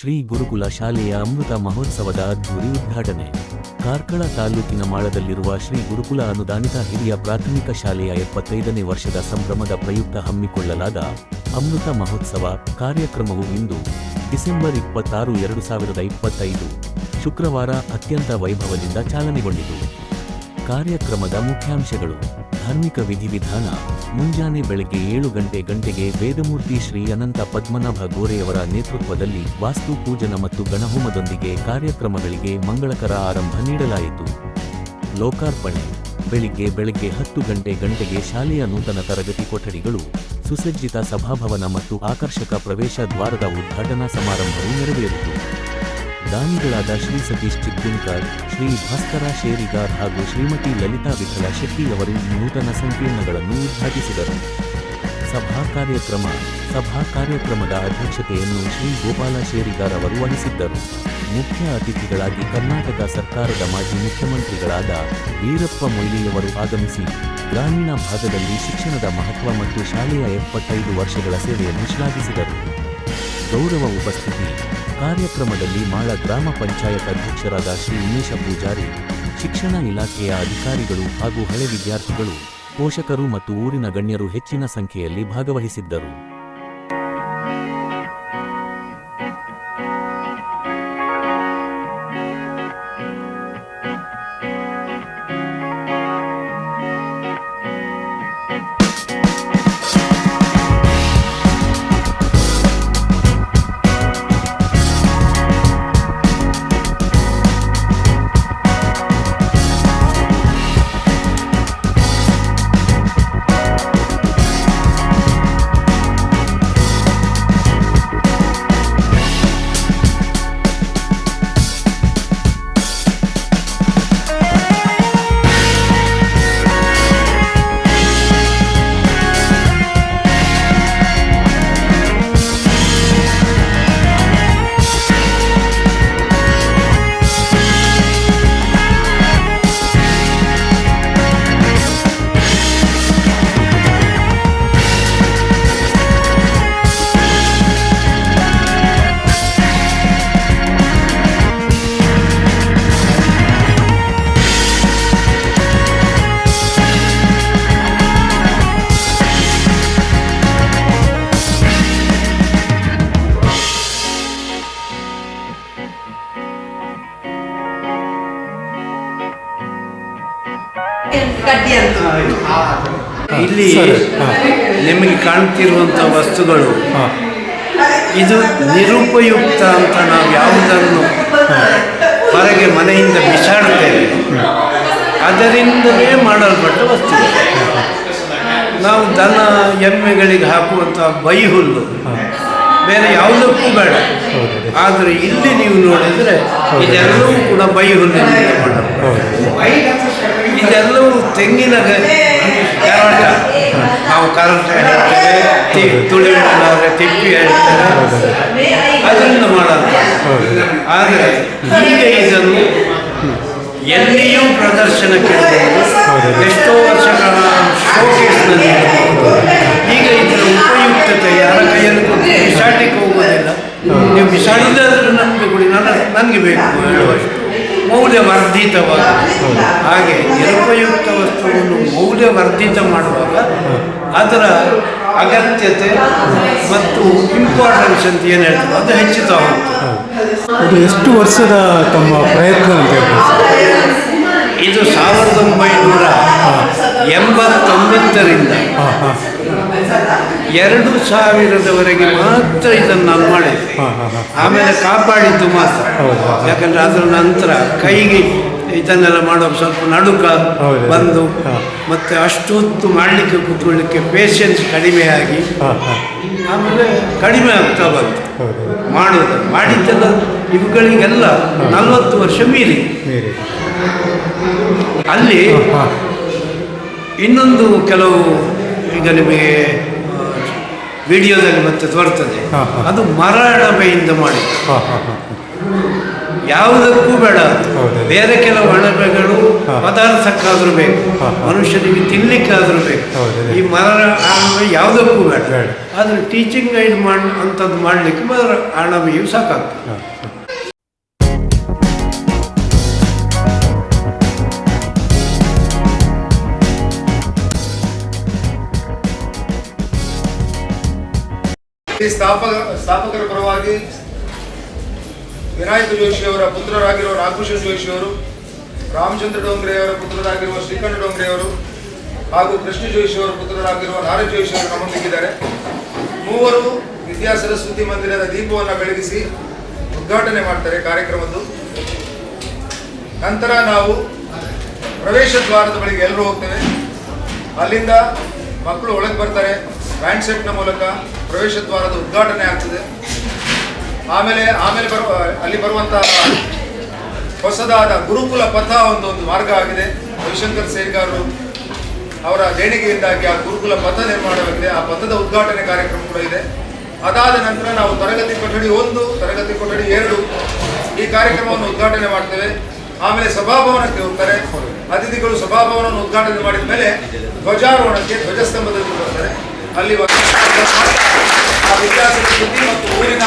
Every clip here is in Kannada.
ಶ್ರೀ ಗುರುಕುಲ ಶಾಲೆಯ ಅಮೃತ ಮಹೋತ್ಸವದ ಅದ್ಧೂರಿ ಉದ್ಘಾಟನೆ. ಕಾರ್ಕಳ ತಾಲೂಕಿನ ಮಾಳದಲ್ಲಿರುವ ಶ್ರೀ ಗುರುಕುಲ ಅನುದಾನಿತ ಹಿರಿಯ ಪ್ರಾಥಮಿಕ ಶಾಲೆಯ ಎಪ್ಪತ್ತೈದನೇ ವರ್ಷದ ಸಂಭ್ರಮದ ಪ್ರಯುಕ್ತ ಹಮ್ಮಿಕೊಳ್ಳಲಾದ ಅಮೃತ ಮಹೋತ್ಸವ ಕಾರ್ಯಕ್ರಮವು ಇಂದು ಡಿಸೆಂಬರ್ ಇಪ್ಪತ್ತಾರು, ಎರಡು ಸಾವಿರದ ಇಪ್ಪತ್ತೈದು, ಶುಕ್ರವಾರ ಅತ್ಯಂತ ವೈಭವದಿಂದ ಚಾಲನೆಗೊಂಡಿತು. ಕಾರ್ಯಕ್ರಮದ ಮುಖ್ಯಾಂಶಗಳು ಧಾರ್ಮಿಕ ವಿಧಿವಿಧಾನ. ಮುಂಜಾನೆ ಬೆಳಗ್ಗೆ ಏಳು ಗಂಟೆ ಗಂಟೆಗೆ ವೇದಮೂರ್ತಿ ಶ್ರೀ ಅನಂತ ಪದ್ಮನಾಭ ಗೋರೆಯವರ ನೇತೃತ್ವದಲ್ಲಿ ವಾಸ್ತು ಪೂಜನ ಮತ್ತು ಗಣಹೋಮದೊಂದಿಗೆ ಕಾರ್ಯಕ್ರಮಗಳಿಗೆ ಮಂಗಳಕರ ಆರಂಭ ನೀಡಲಾಯಿತು. ಲೋಕಾರ್ಪಣೆ. ಬೆಳಿಗ್ಗೆ ಬೆಳಗ್ಗೆ ಹತ್ತು ಗಂಟೆ ಗಂಟೆಗೆ ಶಾಲೆಯ ನೂತನ ತರಗತಿ ಕೊಠಡಿಗಳು, ಸುಸಜ್ಜಿತ ಸಭಾಭವನ ಮತ್ತು ಆಕರ್ಷಕ ಪ್ರವೇಶ ದ್ವಾರದ ಉದ್ಘಾಟನಾ ಸಮಾರಂಭವು ನೆರವೇರಿತು. ದಾನಿಗಳಾದ ಶ್ರೀ ಸತೀಶ್ ಚಿಕ್ಕುಂಕರ್ ಶ್ರೀ ಭಾಸ್ಕರ ಶೇರಿಗಾರ್ ಹಾಗೂ ಶ್ರೀಮತಿ ಲಲಿತಾ ವಿಠಲ ಶೆಟ್ಟಿಯವರು ನೂತನ ಸಂಕೀರ್ಣಗಳನ್ನು ಉದ್ಘಾಟಿಸಿದರು. ಸಭಾ ಕಾರ್ಯಕ್ರಮ, ಸಭಾ ಕಾರ್ಯಕ್ರಮದ ಅಧ್ಯಕ್ಷತೆಯನ್ನು ಶ್ರೀ ಗೋಪಾಲ ಶೇರಿಗಾರ್ ಅವರು ವಹಿಸಿದ್ದರು. ಮುಖ್ಯ ಅತಿಥಿಗಳಾಗಿ ಕರ್ನಾಟಕ ಸರ್ಕಾರದ ಮಾಜಿ ಮುಖ್ಯಮಂತ್ರಿಗಳಾದ ವೀರಪ್ಪ ಮೊಯ್ಲಿಯವರು ಆಗಮಿಸಿ, ಗ್ರಾಮೀಣ ಭಾಗದಲ್ಲಿ ಶಿಕ್ಷಣದ ಮಹತ್ವ ಮತ್ತು ಶಾಲೆಯ ಎಪ್ಪತ್ತೈದು ವರ್ಷಗಳ ಸೇವೆಯನ್ನು ಶ್ಲಾಘಿಸಿದರು. ಗೌರವ ಉಪಸ್ಥಿತಿ ಕಾರ್ಯಕ್ರಮದಲ್ಲಿ ಮಾಳ ಗ್ರಾಮ ಪಂಚಾಯತ್ ಅಧ್ಯಕ್ಷರಾದ ಶ್ರೀ ಉಮೇಶ ಪೂಜಾರಿ, ಶಿಕ್ಷಣ ಇಲಾಖೆಯ ಅಧಿಕಾರಿಗಳು ಹಾಗೂ ಹಳೆ ವಿದ್ಯಾರ್ಥಿಗಳು ಪೋಷಕರು ಮತ್ತು ಊರಿನ ಗಣ್ಯರು ಹೆಚ್ಚಿನ ಸಂಖ್ಯೆಯಲ್ಲಿ ಭಾಗವಹಿಸಿದ್ದರು. ಇಲ್ಲಿ ನಿಮಗೆ ಕಾಣ್ತಿರುವಂಥ ವಸ್ತುಗಳು ಇದು ನಿರುಪಯುಕ್ತ ಅಂತ ನಾವು ಯಾವುದನ್ನು ಹೊರಗೆ ಮನೆಯಿಂದ ಬಿಸಾಡ್ತೇವೆ. ಅದರಿಂದಲೇ ಮಾಡಲ್ಪಟ್ಟ ವಸ್ತುಗಳು ನಾವು ದನ ಎಮ್ಮೆಗಳಿಗೆ ಹಾಕುವಂಥ ಬೈಹುಲ್ಲು ಬೇರೆ ಯಾವುದಕ್ಕೂ ಬೇಡ. ಆದರೆ ಇಲ್ಲಿ ನೀವು ನೋಡಿದರೆ ಇದೆಲ್ಲವೂ ಕೂಡ ಬೈ ಹುಲ್ಲು ಇದೆಲ್ಲವೂ ತೆಂಗಿನ ಕರಾಟ. ನಾವು ಕರಾಟ ಹೇಳ್ತೇವೆ, ತಿ- ತುಳಿಯುವುದಾದ್ರೆ ತಿಪ್ಪಿ ಹೇಳ್ತಾರೆ ಅದರಿಂದ ಮಾಡಲ್ಲ ಆದರೆ ಈಗ ಇದನ್ನು ಎಲ್ಲಿಯೂ ಪ್ರದರ್ಶನಕ್ಕೆ. ಎಷ್ಟೋ ವರ್ಷಗಳ ಇಡಬಹುದು. ಈಗ ಇದರ ಉಪಯುಕ್ತತೆ ಯಾರ ಕೈಯಲ್ಲಿ ಬಿಸಾಡಲಿಕ್ಕೆ ಹೋಗೋದಿಲ್ಲ ನೀವು ಬಿಸಾಡಿದ್ರೆ ನಮಗೆ ಕೊಡಿ ನನ್ನ, ನನಗೆ ಬೇಕು ಹೇಳುವಷ್ಟು ಮೌಲ್ಯವರ್ಧಿತವಾದ ಹಾಗೆ ನಿರುಪಯುಕ್ತ ವಸ್ತುವನ್ನು ಮೌಲ್ಯವರ್ಧಿತ ಮಾಡುವಾಗ ಅದರ ಅಗತ್ಯತೆ ಮತ್ತು ಇಂಪಾರ್ಟೆನ್ಸ್ ಅಂತ ಏನು ಹೇಳ್ತೀವಿ ಅದು ಹೆಚ್ಚುತ್ತಾ ಹೋಗ್ತದೆ. ಇದು ಎಷ್ಟು ವರ್ಷದ ತಮ್ಮ ಪ್ರಯತ್ನ ಅಂತ? ಇದು ಸಾವಿರದ ಒಂಬೈನೂರ ಎಂಬತ್ತೊಂಬತ್ತರಿಂದ ಎರಡು ಸಾವಿರದವರೆಗೆ ಮಾತ್ರ ಇದನ್ನು ನಾನು ಹಾಂ ಆಮೇಲೆ ಕಾಪಾಡಿದ್ದು ಮಾತ್ರ. ಯಾಕಂದ್ರೆ ಅದರ ನಂತರ ಕೈಗೆ ಇದನ್ನೆಲ್ಲ ಮಾಡೋ ಸ್ವಲ್ಪ ನಡುಕ ಬಂದು ಮತ್ತೆ ಅಷ್ಟು ಹೊತ್ತು ಮಾಡಲಿಕ್ಕೆ ಕೂತ್ಕೊಳ್ಳಿಕ್ಕೆ ಪೇಷನ್ಸ್ ಹಾಂ ಆಮೇಲೆ ಕಡಿಮೆ ಆಗ್ತಾ ಬಂತು. ಮಾಡೋದು ಮಾಡಿದ್ದೆಲ್ಲ ಇವುಗಳಿಗೆಲ್ಲ ನಲವತ್ತು ವರ್ಷ ಮೀರಿ. ಅಲ್ಲಿ ಇನ್ನೊಂದು ಕೆಲವು ಈಗ ನಿಮಗೆ ವಿಡಿಯೋದಲ್ಲಿ ಮತ್ತೆ ತೋರ್ತದೆ. ಅದು ಮರಳಬೆಯಿಂದ ಮಾಡಿ ಹಾಂ ಹಾಂ ಹಾಂ. ಯಾವುದಕ್ಕೂ ಬೇಡ. ಬೇರೆ ಕೆಲವು ಅಣಬೆಗಳು ಪದಾರ್ಥಕ್ಕಾದ್ರೂ ಬೇಕು. ಮನುಷ್ಯನಿಗೆ ತಿನ್ನಲಿಕ್ಕಾದರೂ ಬೇಕು. ಈ ಮರ ಅಣಬೆ ಯಾವುದಕ್ಕೂ ಬೇಡ. ಬೇಡ. ಆದರೆ ಟೀಚಿಂಗ್ ಗೈಡ್ ಮಾಡಿ ಅಂಥದ್ದು ಮಾಡ್ಲಿಕ್ಕೆ ಮರ ಅಣಬೆಯು ಸಾಕಾಗ್ತದೆ. ಸ್ಥಾಪಕ, ಸ್ಥಾಪಕರ ಪರವಾಗಿ ವಿನಾಯಕ ಜೋಶಿಯವರ ಪುತ್ರರಾಗಿರುವ ನಾಗಭೂಷಣ್ ಜೋಶಿಯವರು ರಾಮಚಂದ್ರ ಡೋಂಗ್ರೆಯವರ ಪುತ್ರರಾಗಿರುವ ಶ್ರೀಕಂಠ ಡೋಂಗ್ರೆಯವರು ಹಾಗೂ ಕೃಷ್ಣ ಜೋಶಿಯವರ ಪುತ್ರರಾಗಿರುವ ನಾರಾಯಣ ಜೋಶಿಯವರು ನಮ್ಮೊಂದಿಗಿದ್ದಾರೆ. ಮೂವರು ವಿದ್ಯಾ ಸರಸ್ವತಿ ಮಂದಿರದ ದೀಪವನ್ನು ಬೆಳಗಿಸಿ ಉದ್ಘಾಟನೆ ಮಾಡ್ತಾರೆ ಕಾರ್ಯಕ್ರಮದ್ದು. ನಂತರ ನಾವು ಪ್ರವೇಶ ದ್ವಾರದ ಬಳಿಗೆ ಎಲ್ಲರೂ ಹೋಗ್ತೇವೆ. ಅಲ್ಲಿಂದ ಮಕ್ಕಳು ಒಳಗೆ ಬರ್ತಾರೆ. ಹ್ಯಾಂಡ್ಸೆಟ್ನ ಮೂಲಕ ಪ್ರವೇಶ ದ್ವಾರದ ಉದ್ಘಾಟನೆ ಆಗ್ತದೆ. ಆಮೇಲೆ ಆಮೇಲೆ ಬರುವ, ಅಲ್ಲಿ ಬರುವಂತಹ ಹೊಸದಾದ ಗುರುಕುಲ ಪಥ ಒಂದು ಒಂದು ಮಾರ್ಗ ಆಗಿದೆ. ರವಿಶಂಕರ್ ಸೇರಿಗಾರರು ಅವರ ದೇಣಿಗೆಯಿಂದಾಗಿ ಆ ಗುರುಕುಲ ಪಥ ನಿರ್ಮಾಣವಾಗಿದೆ ಆ ಪಥದ ಉದ್ಘಾಟನೆ ಕಾರ್ಯಕ್ರಮ ಕೂಡ ಇದೆ. ಅದಾದ ನಂತರ ನಾವು ತರಗತಿ ಕೊಠಡಿ ಒಂದು, ತರಗತಿ ಕೊಠಡಿ ಎರಡು ಈ ಕಾರ್ಯಕ್ರಮವನ್ನು ಉದ್ಘಾಟನೆ ಮಾಡ್ತೇವೆ. ಆಮೇಲೆ ಸಭಾಭವನಕ್ಕೆ ಹೋಗ್ತಾರೆ. ಅತಿಥಿಗಳು ಸಭಾಭವನವನ್ನು ಉದ್ಘಾಟನೆ ಮಾಡಿದ ಮೇಲೆ ಧ್ವಜಾರೋಹಣಕ್ಕೆ ಧ್ವಜಸ್ತಂಭದಲ್ಲಿ ಬರ್ತಾರೆ ಅಲ್ಲಿ ಆ ಮತ್ತು ಊರಿನ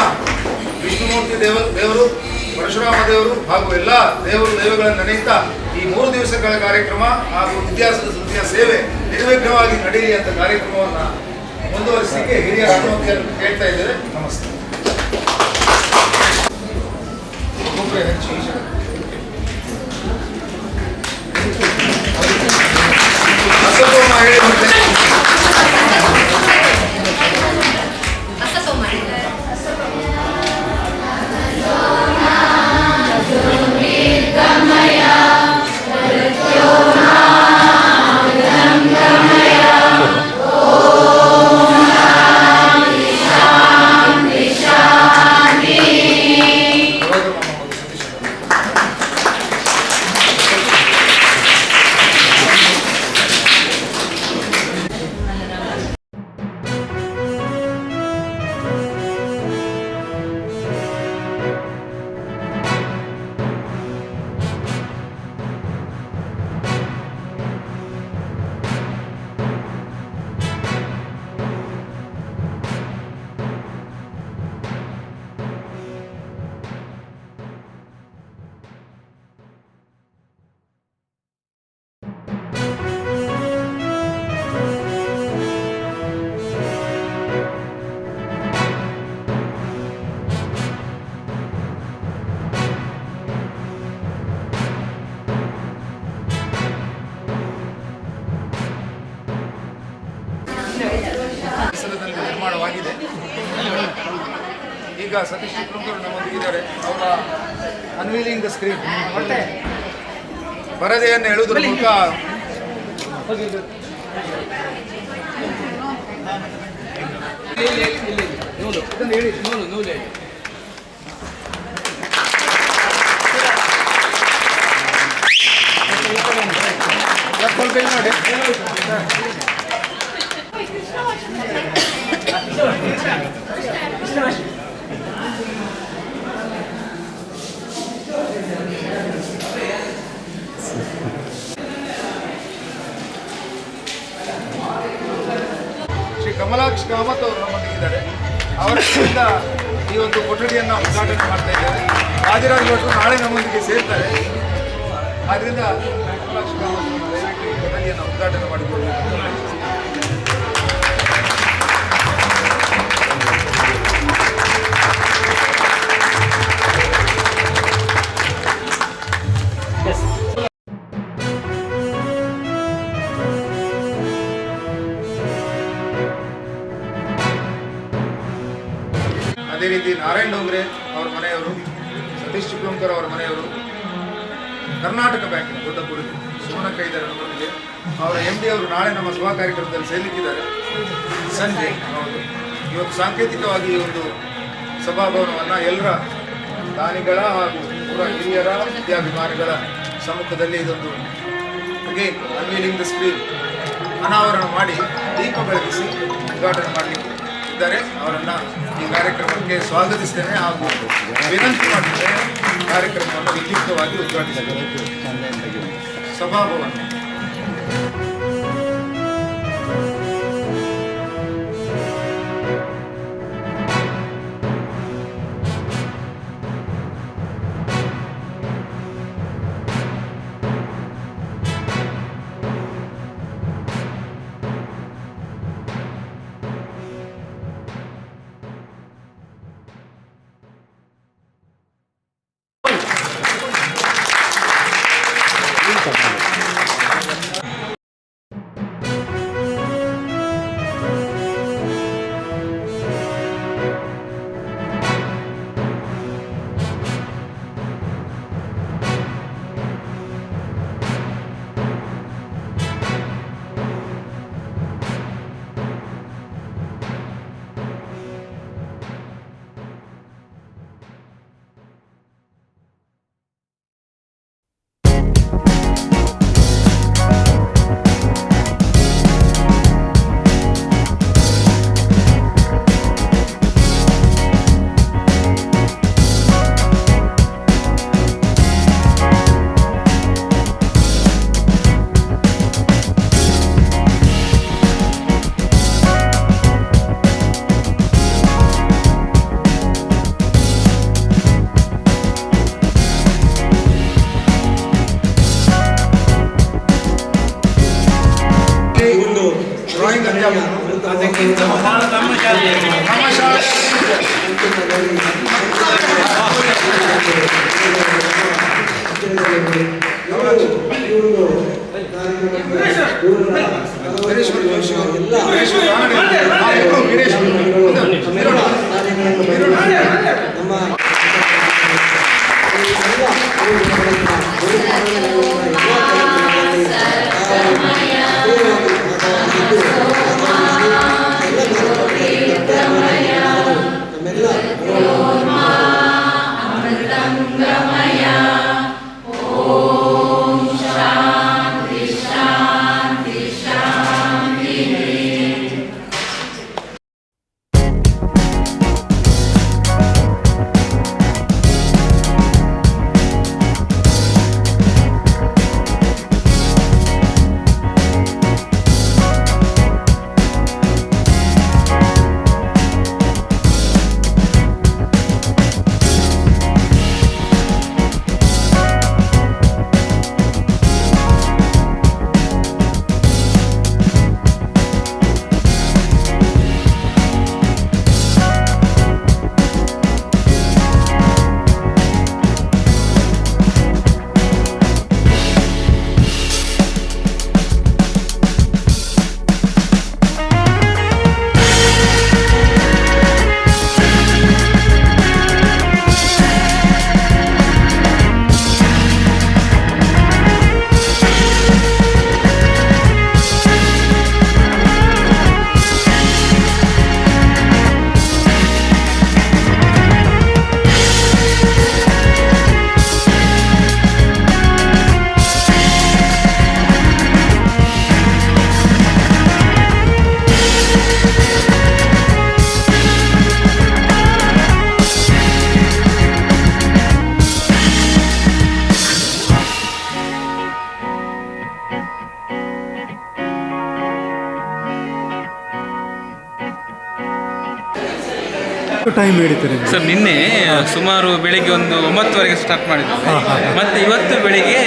ವಿಷ್ಣುಮೂರ್ತಿ ದೇವ, ದೇವರು, ಪರಶುರಾಮ ದೇವರು ಹಾಗೂ ಎಲ್ಲ ದೇವರು ದೇವಗಳನ್ನು ನೆನೆಯುತ್ತಾ ಈ ಮೂರು ದಿವಸಗಳ ಕಾರ್ಯಕ್ರಮ ಹಾಗೂ ಇತಿಹಾಸದ ಸುದ್ದಿಯ ಸೇವೆ ನಿರ್ವಿಘ್ನವಾಗಿ ನಡೆಯಲಿ ಅಂತ ಕಾರ್ಯಕ್ರಮವನ್ನು ಮುಂದುವರಿಸಲಿಕ್ಕೆ ಹಿರಿಯ ಅನುಮತಿಯನ್ನು ಕೇಳ್ತಾ ಇದ್ದೇವೆ ನಮಸ್ತೆ. ಒಬ್ಬೊಬ್ಬರೇ ಪರದೆಯನ್ನು ಹೇಳುವುದರ ಮೂಲಕ ನೋಡಿ ಶ್ರೀ ಕಾಮತ್ ಅವರು ನಮ್ಮೊಂದಿಗಿದ್ದಾರೆ ಅವರ ಕಡೆಯಿಂದ ಈ ಒಂದು ಕೊಠಡಿಯನ್ನು ಉದ್ಘಾಟನೆ ಮಾಡ್ತಾ ಇದ್ದಾರೆ ರಾಜರಾಜ ಭಟ್ರು ನಾಳೆ ನಮ್ಮೊಂದಿಗೆ ಸೇರ್ತಾರೆ. ಈ ಕೊಠಡಿಯನ್ನು ಉದ್ಘಾಟನೆ ಮಾಡಿಕೊಡಬೇಕು ಚಿಕ್ಲಂಕರ್ ಅವರ ಮನೆಯವರು. ಕರ್ನಾಟಕ ಬ್ಯಾಂಕಿನ ದೊಡ್ಡ ಕುರಿತು ಸುಮನಕ್ಕ ಇದ್ದಾರೆ ನಮ್ಮೊಂದಿಗೆ ಅವರ ಎಂ ಡಿ ಅವರು ನಾಳೆ ನಮ್ಮ ಸಭಾ ಕಾರ್ಯಕ್ರಮದಲ್ಲಿ ಸೇರ್ಲಿಕ್ಕಿದ್ದಾರೆ. ಸಂಜೆ, ಹೌದು. ಇವತ್ತು ಸಾಂಕೇತಿಕವಾಗಿ ಒಂದು ಸಭಾಭವನವನ್ನು ಎಲ್ಲರ ದಾನಿಗಳ ಹಾಗೂ ಪೂರ ಹಿರಿಯರ ವಿದ್ಯಾಭಿಮಾನಿಗಳ ಸಮ್ಮುಖದಲ್ಲಿ ಇದೊಂದು ಅಗೇನ್ ಅನ್ವೀಲಿಂಗ್ ದ ಸ್ಕ್ರೀನ್ ಅನಾವರಣ ಮಾಡಿ ದೀಪ ಬೆಳಗಿಸಿ ಉದ್ಘಾಟನೆ ಮಾಡಲಿಕ್ಕೆ ಇದ್ದಾರೆ ಅವರನ್ನು ಈ ಕಾರ್ಯಕ್ರಮಕ್ಕೆ ಸ್ವಾಗತಿಸ್ತೇನೆ ಹಾಗೂ ವಿನಂತಿ ಮಾಡ್ತೇನೆ. ಕಾರ್ಯಕ್ರಮವನ್ನು ವಿದ್ಯುಕ್ತವಾಗಿ ಉದ್ಘಾಟಿಸಿದ್ದಾರೆ ಸಭಾಭವನ. ಟೈಮ್ ಹಿಡಿತಾರೆ? ಸರ್ ನಿನ್ನೆ ಸುಮಾರು ಬೆಳಿಗ್ಗೆ ಒಂದು ಒಂಬತ್ತುವರೆಗೆ ಸ್ಟಾರ್ಟ್ ಮಾಡಿದ್ವಿ. ಮತ್ತು ಇವತ್ತು ಬೆಳಿಗ್ಗೆ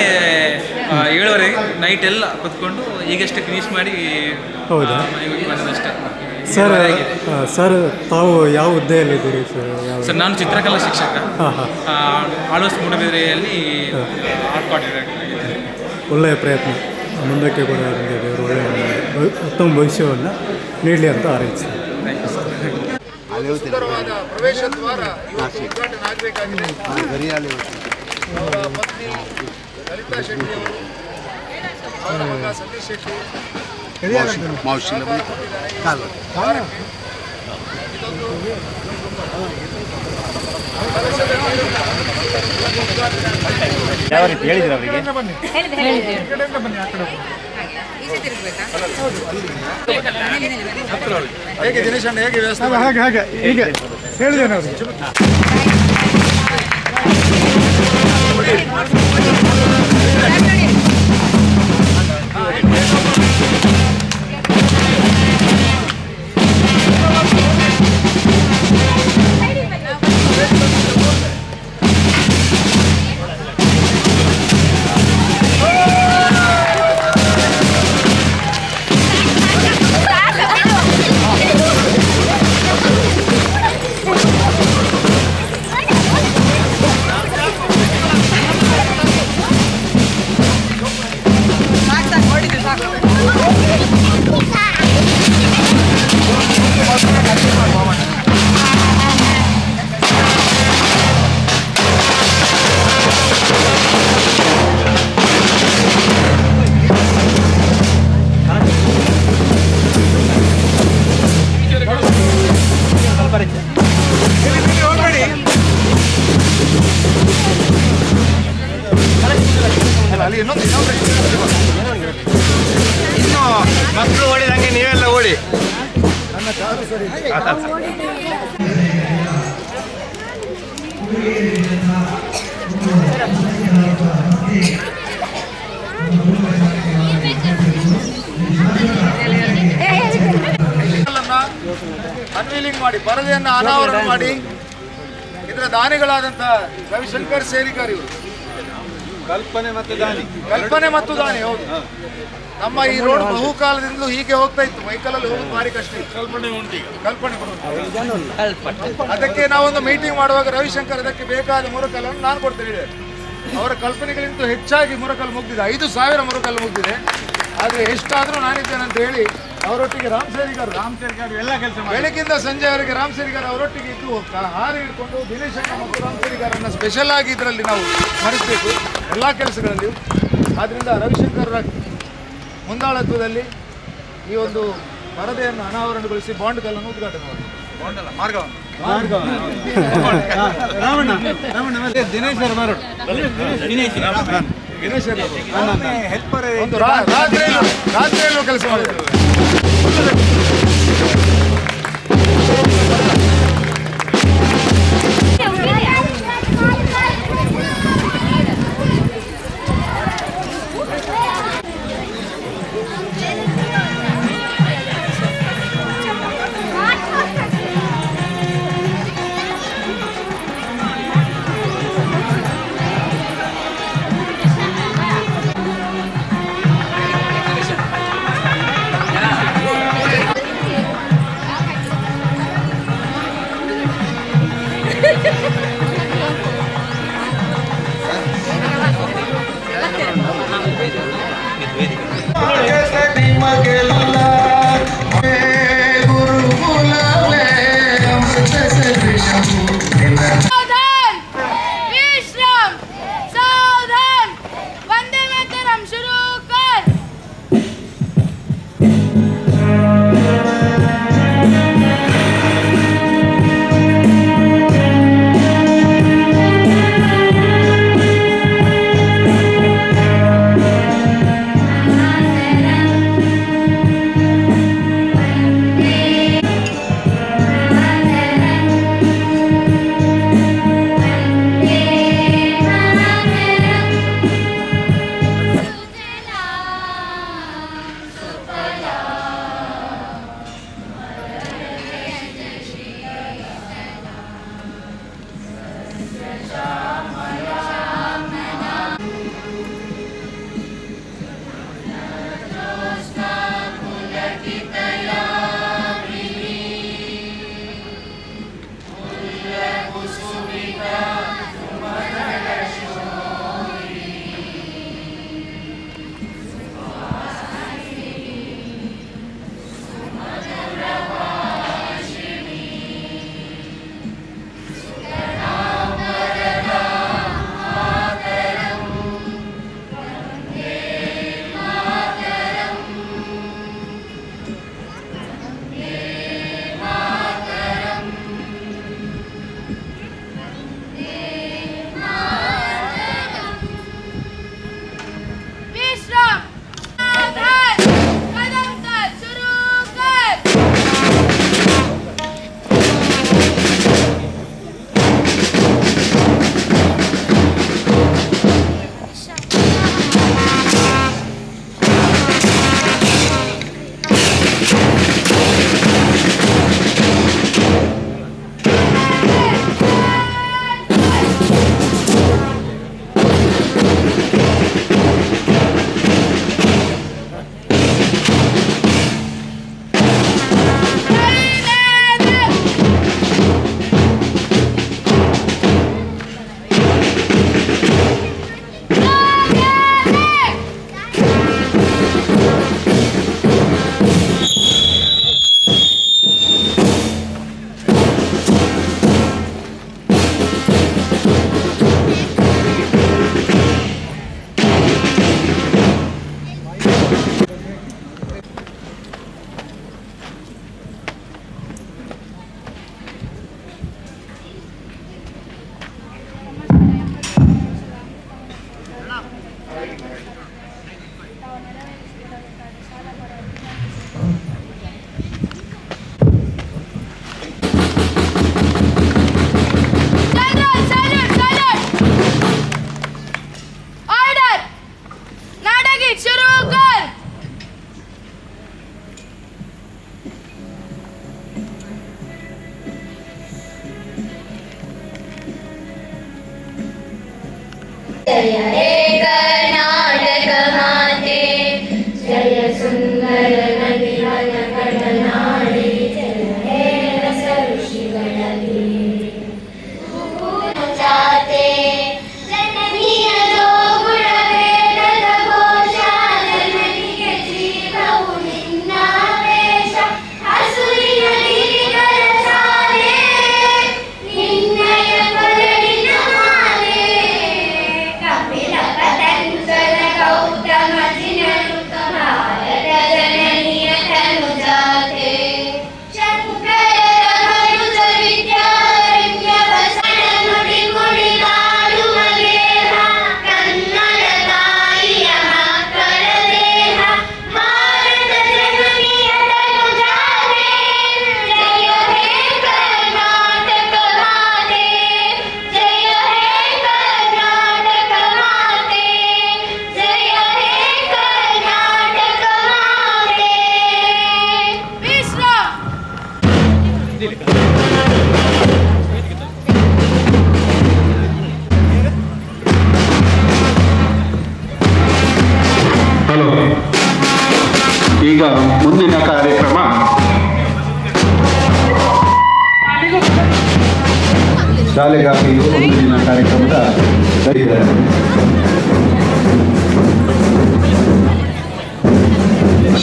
ಏಳುವರೆಗೆ ನೈಟ್ ಎಲ್ಲ ಕುತ್ಕೊಂಡು ಈಗಷ್ಟೇ ಫಿನಿಶ್ ಮಾಡಿ ಹೌದಾ? ಸರ್ ಸರ್ ತಾವು ಯಾವ ಹುದ್ದೆಯಲ್ಲಿದ್ದೀರಿ ಸರ್ ಸರ್ ನಾನು ಚಿತ್ರಕಲಾ ಶಿಕ್ಷಕ. ಹಾಂ ಹಾಂ. ಆ, ಆಳ್ವಾಸ್ ಮೂಡಬಿದ್ರೆಯಲ್ಲಿ ಆರ್ಟ್ ಕೋಆರ್ಡಿನೇಟರ್ ಒಳ್ಳೆಯ ಪ್ರಯತ್ನ. ಮುಂದಕ್ಕೆ ಕೂಡ ಒಳ್ಳೆಯ ಉತ್ತಮ ಭವಿಷ್ಯವನ್ನು ನೀಡಲಿ ಅಂತ ಸುಂದರವಾದ ಪ್ರವೇಶ ದ್ವಾರ ಉದ್ಘಾಟನೆ ಆಗಬೇಕಾಗಿದೆ. ಅವರ ಪತ್ನಿ ಲಲಿತಾ ಶೆಟ್ಟಿ ಅವರು ಅವರ ಮಗ ಸತೀಶ್ ಶೆಟ್ಟಿ ಇದೊಂದು ಆ ನೀರು ಹೇಗೆ ದಿನೇಶ್ ಅಣ್ಣ ಹೇಗೆ ವ್ಯವಸ್ಥೆ? ಹಾಗೆ ಹಾಗೆ ಈಗ ಹೇಳಿದ್ದೇನೆ ಅವರಿಗೆ ಅನ್ವೀಲಿಂಗ್ ಮಾಡಿ ಪರದೆಯನ್ನು ಅನಾವರಣ ಮಾಡಿ. ಇದರ ದಾನಿಗಳಾದಂತಹ ರವಿಶಂಕರ್ ಸೇರಿಕರ್ ಇವರು. ಕಲ್ಪನೆ ಮತ್ತು ದಾನಿ. ಕಲ್ಪನೆ ಮತ್ತು ದಾನಿ ಹೌದು. ನಮ್ಮ ಈ ರೋಡ್ ಬಹುಕಾಲದಿಂದಲೂ ಹೀಗೆ ಹೋಗ್ತಾ ಇತ್ತು. ಮೈಕಲಲ್ಲಿ ಹೋಗೋದು ಭಾರಿ ಕಷ್ಟ ಇತ್ತು. ಕಲ್ಪನೆ ಉಂಟು ಕಲ್ಪನೆ ಉಂಟು. ಅದಕ್ಕೆ ನಾವೊಂದು ಮೀಟಿಂಗ್ ಮಾಡುವಾಗ ರವಿಶಂಕರ್ ಅದಕ್ಕೆ ಬೇಕಾದ ಮುರಕಲ್ಲನ್ನು ನಾನು ಕೊಡ್ತೇನೆ. ಹೇಳಿ. ಅವರ ಕಲ್ಪನೆಗಳಿಂದ ಹೆಚ್ಚಾಗಿ ಮುರಕಲ್ ಮುಗ್ದಿದೆ. ಐದು ಸಾವಿರ ಮುರಕಲ್ ಮುಗ್ದಿದೆ. ಆದರೆ ಎಷ್ಟಾದರೂ ನಾನಿದ್ದೇನೆ ಅಂತ ಹೇಳಿ ಅವರೊಟ್ಟಿಗೆ ರಾಮ್ ಸೇರಿಗಾರ್ ರಾಮ್ ಸೇರಿಗಾರ್ ಎಲ್ಲ ಕೆಲಸ ಬೆಳಗಿಂದ ಸಂಜೆವರೆಗೆ ರಾಮ್ ಸೇರಿಗಾರ್ ಅವರೊಟ್ಟಿಗೆ ಇದ್ದು ಹಾರಿ ಹಿಡ್ಕೊಂಡು ದಿನೇಶ್ ಅಣ್ಣ ಮತ್ತು ರಾಮ್ ಸೇರಿಗಾರನ್ನ ಸ್ಪೆಷಲ್ ಆಗಿ ಇದರಲ್ಲಿ ನಾವು ಸ್ಮರಿಸಬೇಕು ಎಲ್ಲ ಕೆಲಸಗಳಲ್ಲಿ ಆದ್ದರಿಂದ ರವಿಶಂಕರ್ ಮುಂದಾಳತ್ವದಲ್ಲಿ ಈ ಒಂದು ಪರದೆಯನ್ನು ಅನಾವರಣಗೊಳಿಸಿ ಬಾಂಡ್ ಕಲ್ಲನ್ನು ಉದ್ಘಾಟನೆ ಮಾರ್ಗ ರಾಮಣ್ಣ ರಾಮಣ್ಣ ಮತ್ತೆ ದಿನೇಶ್ ಸರ್ ಮಾರೋಡು ಹೆಲ್ಪರ್ ಒಂದು ಕೆಲಸ ರಾತ್ರಿಯಲ್ಲೂ ರಾತ್ರಿಯಲ್ಲೂ ಕೆಲಸ ಹೇಳಿದ್ದಾರೆ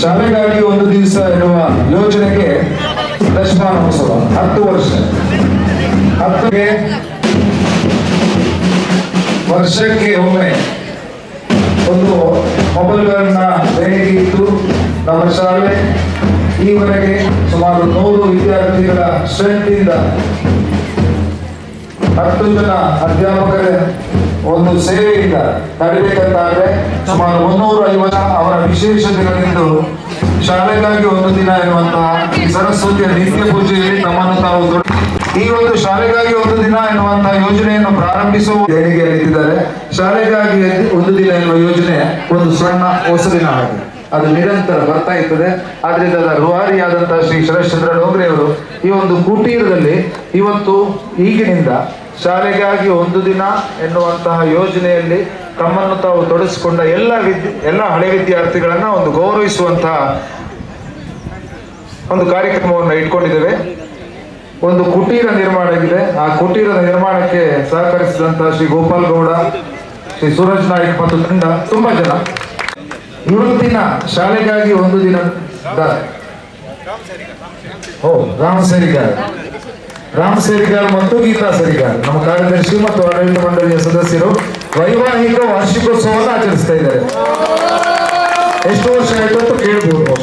ಶಾಲೆಗಾಗಿ ಒಂದು ದಿವಸ ಎನ್ನುವ ಯೋಜನೆಗೆ ದಶಮಾನೋತ್ಸವ ಹತ್ತು ವರ್ಷ. ಹತ್ತಿಗೆ ವರ್ಷಕ್ಕೆ ಒಮ್ಮೆ ಒಂದು ಮೊಬೈಲ್ಗಳನ್ನ ಬೇಡಿಕೆ ಇತ್ತು ನಮ್ಮ ಶಾಲೆ ಈವರೆಗೆ ಸುಮಾರು ನೂರು ವಿದ್ಯಾರ್ಥಿಗಳ ಸ್ಟ್ರೆಂತ್ ಇಂದ ಹತ್ತು ಜನ ಅಧ್ಯಾಪಕರ ಒಂದು ಸೇವೆಯಿಂದ ನಡಿಬೇಕಂತಾದ್ರೆ ಸುಮಾರು ಮುನ್ನೂರ ಐವತ್ತ ಅವರ ವಿಶೇಷ ದಿನದಂದು ಶಾಲೆಗಾಗಿ ಒಂದು ದಿನ ಎನ್ನುವಂತಹ ಈ ಸರಸ್ವತಿಯ ನಿತ್ಯ ಪೂಜೆಯಲ್ಲಿ ನಮ್ಮನ್ನು ತಾವು ಈ ಒಂದು ಶಾಲೆಗಾಗಿ ಒಂದು ದಿನ ಎನ್ನುವಂತಹ ಯೋಜನೆಯನ್ನು ಪ್ರಾರಂಭಿಸುವ ದೇಣಿಗೆಯಲ್ಲಿದ್ದಾರೆ ಶಾಲೆಗಾಗಿ ಒಂದು ದಿನ ಎನ್ನುವ ಯೋಜನೆ ಒಂದು ಸಣ್ಣ ಹೊಸದಿನ ಆಗಿದೆ. ಅದು ನಿರಂತರ ಬರ್ತಾ ಇರ್ತದೆ. ಆದ್ರಿಂದ ರೂವಾರಿಯಾದಂತಹ ಶ್ರೀ ಶರಶ್ಚಂದ್ರ ಡೋಂಗ್ರೆ ಅವರು ಈ ಒಂದು ಕುಟೀರದಲ್ಲಿ ಇವತ್ತು ಈಗಿನಿಂದ ಶಾಲೆಗಾಗಿ ಒಂದು ದಿನ ಎನ್ನುವಂತಹ ಯೋಜನೆಯಲ್ಲಿ ತಮ್ಮನ್ನು ತಾವು ತೊಡಗಿಸಿಕೊಂಡ ಎಲ್ಲ ವಿದ್ಯೆ, ಎಲ್ಲ ಹಳೆ ವಿದ್ಯಾರ್ಥಿಗಳನ್ನ ಒಂದು ಗೌರವಿಸುವಂತಹ ಒಂದು ಕಾರ್ಯಕ್ರಮವನ್ನು ಇಟ್ಕೊಂಡಿದ್ದೇವೆ. ಒಂದು ಕುಟೀರ ನಿರ್ಮಾಣ ಆಗಿದೆ. ಆ ಕುಟೀರದ ನಿರ್ಮಾಣಕ್ಕೆ ಸಹಕರಿಸಿದಂತಹ ಶ್ರೀ ಗೋಪಾಲ್ ಗೌಡ, ಶ್ರೀ ಸೂರಜ್ ನಾಯಕ್ ಮತ್ತು ತಂಡ, ತುಂಬಾ ಜನ. ಇವತ್ತಿನ ಶಾಲೆಗಾಗಿ ಒಂದು ದಿನ ಓ, ರಾಮ್ ಸೇರಿಗಾರ್ ರಾಮ್ ಸೇರಿಗಾರ್ ಮತ್ತು ಗೀತಾ ಸೇರಿಗಾರ್. ನಮ್ಮ ಕಾರ್ಯದರ್ಶಿ ಮತ್ತು ಆಡಳಿತ ಮಂಡಳಿಯ ಸದಸ್ಯರು ವೈವಾಹಿಕ ವಾರ್ಷಿಕೋತ್ಸವವನ್ನು ಆಚರಿಸ್ತಾ ಇದ್ದಾರೆ. ಎಷ್ಟು ವರ್ಷ ಆಯ್ತು ಅಂತ ಕೇಳ್ಬೋದು.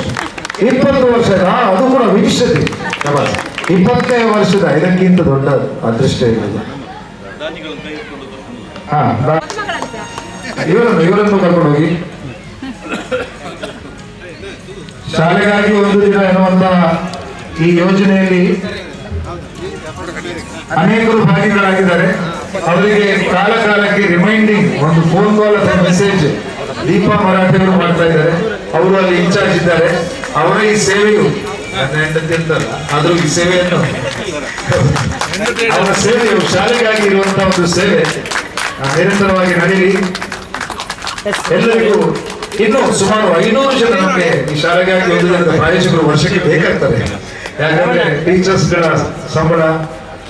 ಇಪ್ಪತ್ತು ವರ್ಷದ ಅದು ಕೂಡ ವಿಶಿಷ್ಟತೆ. ಇಪ್ಪತ್ತನೇ ವರ್ಷದ, ಇದಕ್ಕಿಂತ ದೊಡ್ಡ ಅದೃಷ್ಟ ಇಲ್ಲ ಹಾ ಇವರನ್ನು ಇವರನ್ನು ಕರ್ಕೊಂಡು ಹೋಗಿ ಶಾಲೆಗಾಗಿ ಒಂದು ದಿನ ಎನ್ನುವಂತಹ ಈ ಯೋಜನೆಯಲ್ಲಿ ಅನೇಕರು ಭಾಗಿಗಳಾಗಿದ್ದಾರೆ. ಅವರಿಗೆ ಕಾಲ ಕಾಲಕ್ಕೆ ರಿಮೈಂಡಿಂಗ್ ಒಂದು ಫೋನ್ ಕಾಲ್ ಅಥವಾ ಮೆಸೇಜ್ ದೀಪಾ ಮರಾಠಿ ಅವರು ಮಾಡ್ತಾ ಇದ್ದಾರೆ. ಅವರು ಅಲ್ಲಿ ಇನ್ಚಾರ್ಜ್ ಇದ್ದಾರೆ. ಅವರ ಈ ಸೇವೆಯು. ಆದ್ರೂ ಈ ಸೇವೆಯನ್ನು. ಅವರ ಸೇವೆಯು ಶಾಲೆಗಾಗಿ ಇರುವಂತಹ ಒಂದು ಸೇವೆ. ನಿರಂತರವಾಗಿ ನಡೀಲಿ ಎಲ್ಲರಿಗೂ ಇನ್ನು ಸುಮಾರು ಐನೂರು ಜನ ನಮಗೆ ಈ ಶಾಲೆಗಾಗಿ ಒಂದು ಪ್ರಾಯೋಜಕರು ವರ್ಷಕ್ಕೆ ಬೇಕಾಗ್ತಾರೆ. ಯಾಕಂದ್ರೆ ಟೀಚರ್ಸ್ಗಳ ಸಂಬಳ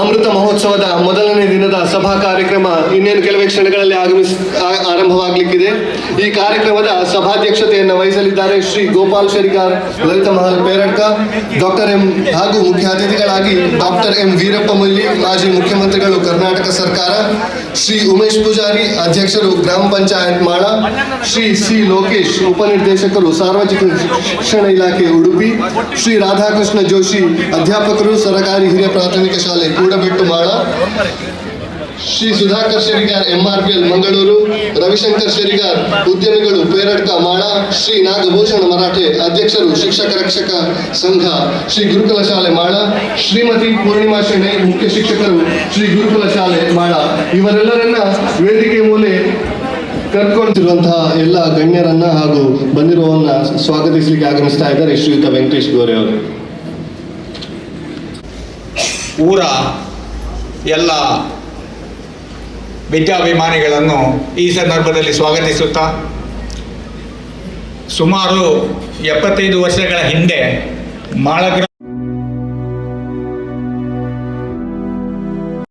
ಅಮೃತ ಮಹೋತ್ಸವದ ಮೊದಲನೇ ದಿನದ ಸಭಾ ಕಾರ್ಯಕ್ರಮ ಇನ್ನೇನು ಕೆಲವೇ ಕ್ಷಣಗಳಲ್ಲಿ ಆಗಮಿಸ್ ಆರಂಭವಾಗಲಿಕ್ಕಿದೆ. ಈ ಕಾರ್ಯಕ್ರಮದ ಸಭಾಧ್ಯಕ್ಷತೆಯನ್ನು ವಹಿಸಲಿದ್ದಾರೆ ಶ್ರೀ ಗೋಪಾಲ್ ಶರಿಕಾರ್ ಲಲಿತ ಮಹಲ್ ಪೇರಡ್ಕ, ಡಾಕ್ಟರ್ ಎಂ ಹಾಗೂ ಮುಖ್ಯ ಅತಿಥಿಗಳಾಗಿ ಡಾಕ್ಟರ್ ಎಂ ವೀರಪ್ಪ ಮೊಯ್ಲಿ ಮಾಜಿ ಮುಖ್ಯಮಂತ್ರಿಗಳು ಕರ್ನಾಟಕ ಸರ್ಕಾರ, ಶ್ರೀ ಉಮೇಶ್ ಪೂಜಾರಿ, ಅಧ್ಯಕ್ಷರು ಗ್ರಾಮ ಪಂಚಾಯತ್ ಮಾಳ, ಶ್ರೀ ಸಿ ಲೋಕೇಶ್, ಉಪನಿರ್ದೇಶಕರು, ಸಾರ್ವಜನಿಕ ಶಿಕ್ಷಣ ಇಲಾಖೆ ಉಡುಪಿ, ಶ್ರೀ ರಾಧಾಕೃಷ್ಣ ಜೋಶಿ, ಅಧ್ಯಾಪಕರು, ಸರಕಾರಿ ಹಿರಿಯ ಪ್ರಾಥಮಿಕ ಶಾಲೆ ಕೂಡಬೆಟ್ಟು ಮಾಳ ಶ್ರೀ ಸುಧಾಕರ್ ಶೆರಿಗಾರ್ ಎಲ್ ಮಂಗಳೂರು. ರವಿಶಂಕರ್ ಶೆರಿಗಾರ್, ಉದ್ಯಮಿಗಳು ಪೇರಡ್ಕ ಮಾಳ, ಶ್ರೀ ನಾಗಭೂಷಣ ಮರಾಠೆ ಅಧ್ಯಕ್ಷರು ಶಿಕ್ಷಕ ರಕ್ಷಕ ಸಂಘ, ಶ್ರೀ ಗುರುಕುಲ ಶಾಲೆ ಮಾಳ, ಶ್ರೀಮತಿ ಪೂರ್ಣಿಮಾ ಶೆಣೆ ಮುಖ್ಯ ಶಿಕ್ಷಕರು ಶ್ರೀ ಗುರುಕುಲ ಶಾಲೆ ಮಾಳ. ಇವರೆಲ್ಲರನ್ನ ವೇದಿಕೆ ಮೂಲೆ ಕರ್ಕೊಳ್ತಿರುವಂತಹ ಎಲ್ಲ ಗಣ್ಯರನ್ನ ಹಾಗೂ ಬಂದಿರುವವನ್ನ ಸ್ವಾಗತಿಸಲಿಕ್ಕೆ ಆಗಮಿಸ್ತಾ ಇದ್ದಾರೆ ಶ್ರೀಯುತ ವೆಂಕಟೇಶ್ ಗೋರೆ ಅವರು. ಊರ ಎಲ್ಲ ವಿದ್ಯಾಭಿಮಾನಿಗಳನ್ನು ಈ ಸಂದರ್ಭದಲ್ಲಿ ಸ್ವಾಗತಿಸುತ್ತಾ ಸುಮಾರು ಎಪ್ಪತ್ತೈದು ವರ್ಷಗಳ ಹಿಂದೆ ಮಾಳಗ್ರ